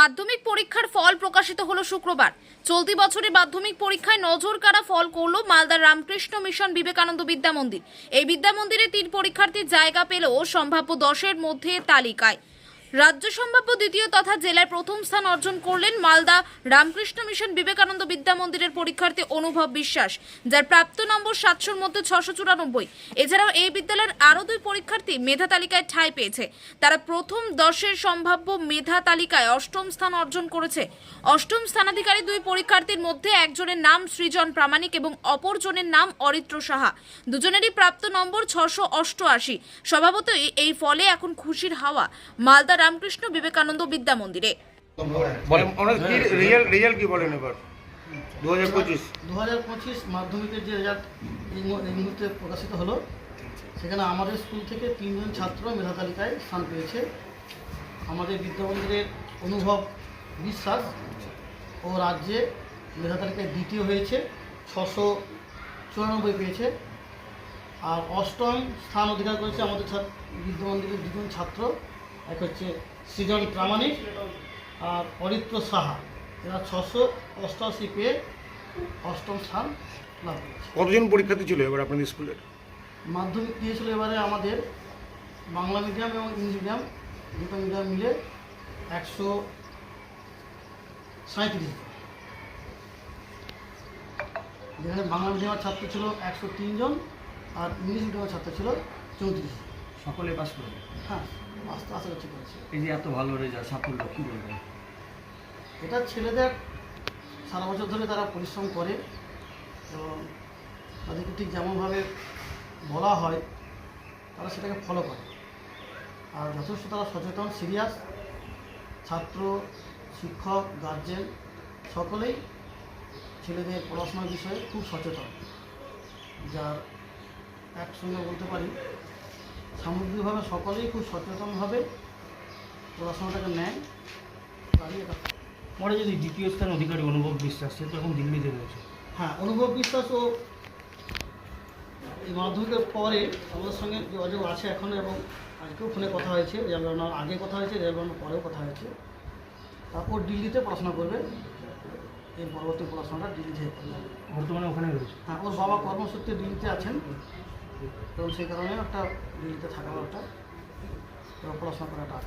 মাধ্যমিক পরীক্ষার ফল প্রকাশিত হলো শুক্রবার। চলতি বছরে মাধ্যমিক পরীক্ষায় নজর কাড়া ফল করল মালদার রামকৃষ্ণ মিশন বিবেকানন্দ বিদ্যামন্দির এই বিদ্যামন্দিরে তিন পরীক্ষার্থী জায়গা পেলেও সম্ভাব্য দশের মধ্যে তালিকায়। রাজ্য সম্ভাব্য দ্বিতীয় তথা জেলায় প্রথম স্থান অর্জন করলেন মালদা রামকৃষ্ণ মিশন বিবেকানন্দ বিদ্যা মন্দিরের পরীক্ষার্থী অনুভব বিশ্বাস, যার প্রাপ্ত নম্বর সাতশোর মধ্যে ছশো চুরানব্বই। এছাড়াও এই বিদ্যালয়ের আরও দুই পরীক্ষার্থী মেধা তালিকায় ঠাঁই পেয়েছে। তারা প্রথম দশের সম্ভাব্য মেধা তালিকায় অষ্টম স্থান অর্জন করেছে। অষ্টম স্থানাধিকারী দুই পরীক্ষার্থীর মধ্যে একজনের নাম সৃজন প্রামাণিক এবং অপরজনের নাম অরিত্র সাহা। দুজনেরই প্রাপ্ত নম্বর ছশো অষ্টআশি। স্বভাবতই এই ফলে এখন খুশির হাওয়া। মালদা রামকৃষ্ণ বিবেকানন্দ বিদ্যা মন্দিরে। দু হাজার পঁচিশ। মাধ্যমিকের যে রেজাল্ট এই মুহূর্তে প্রকাশিত হলো সেখানে আমাদের স্কুল থেকে তিনজন ছাত্র মেধা তালিকায় স্থান পেয়েছে। আমাদের বিদ্যামন্দিরের অনুভব বিশ্বাস ও রাজ্যে মেধা তালিকায় দ্বিতীয় হয়েছে ছশো চুরানব্বই পেয়েছে। আর অষ্টম স্থান অধিকার করেছে আমাদের ছাত্র বিদ্যামন্দিরের দুজন ছাত্র। এক হচ্ছে সৃজন প্রামাণিক আর অরিত্র সাহা। এরা ছশো অষ্টআশি পেয়ে অষ্টম স্থান লাভ করেছে। কতজন পরীক্ষার্থী ছিল এবার আপনাদের স্কুলের? মাধ্যমিক দিয়েছিল এবারে আমাদের বাংলা মিডিয়াম এবং ইংলিশ মিডিয়াম দুটো মিডিয়াম মিলে একশো সাঁত্রিশ যেখানে বাংলা মিডিয়ামের ছাত্র ছিল একশো জন আর ইংলিশ মিডিয়ামের ছাত্র ছিল চৌত্রিশ সকলে পাস করবে? হ্যাঁ আস্তে আশা করছি করেছে। এই যে এত ভালো রেজাল্ট সাফল্য কী বলবেন? এটা ছেলেদের সারা বছর ধরে তারা পরিশ্রম করে এবং তাদেরকে ঠিক যেমনভাবে বলা হয় তারা সেটাকে ফলো করে। আর যথেষ্ট তারা সচেতন সিরিয়াস ছাত্র শিক্ষক গার্জেন সকলেই ছেলেদের পড়াশোনার বিষয়ে খুব সচেতন। যার একসঙ্গে বলতে পারি সামগ্রিকভাবে সকলেই খুব সচেতনভাবে পড়াশোনাটাকে নেয়। তারই এটা পরে যদি দ্বিতীয় স্থান অধিকারী অনুভব বিশ্বাস সে তো এখন দিল্লিতে রয়েছে। হ্যাঁ অনুভব বিশ্বাস ও এই মাধ্যমিকের পরে আমাদের সঙ্গে যোগাযোগ আছে এখন এবং আজকেও ফোনে কথা হয়েছে রেজাল্ট বেরোনোর আগে কথা হয়েছে রেজাল্ট পরেও কথা হয়েছে। তারপর দিল্লিতে পড়াশোনা করবে। এর পরবর্তী পড়াশোনাটা দিল্লিতে বর্তমানে ওখানে রয়েছে। হ্যাঁ ওর বাবা কর্মসূত্রে দিল্লিতে আছেন। এবং সেই কারণে একটা দিল্লিতে থাকার একটা পড়াশোনা করাটা।